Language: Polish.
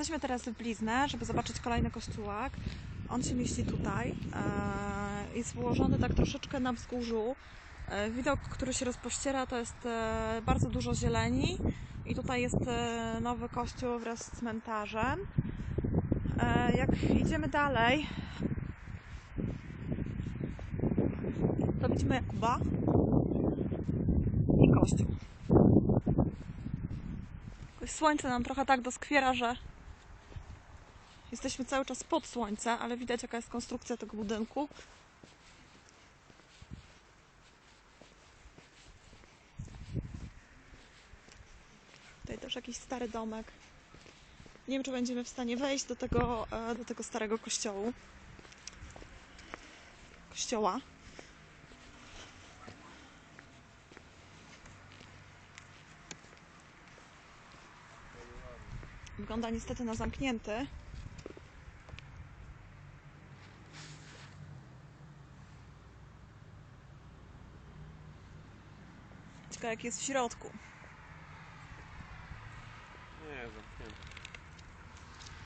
Jesteśmy teraz w Bliznę, żeby zobaczyć kolejny kościółek. On się mieści tutaj. E, Jest ułożony tak troszeczkę na wzgórzu. E, Widok, który się rozpościera, to jest e, bardzo dużo zieleni. I tutaj jest nowy kościół wraz z cmentarzem. Jak idziemy dalej, to widzimy Jakuba i kościół. Słońce nam trochę tak doskwiera, że Jesteśmy cały czas pod słońce, ale widać jaka jest konstrukcja tego budynku. Tutaj też jakiś stary domek. Nie wiem, czy będziemy w stanie wejść do tego, e, do tego starego kościołu. Kościoła. Wygląda niestety na zamknięty. Ciekawe jak jest w środku. Nie, zamknięty.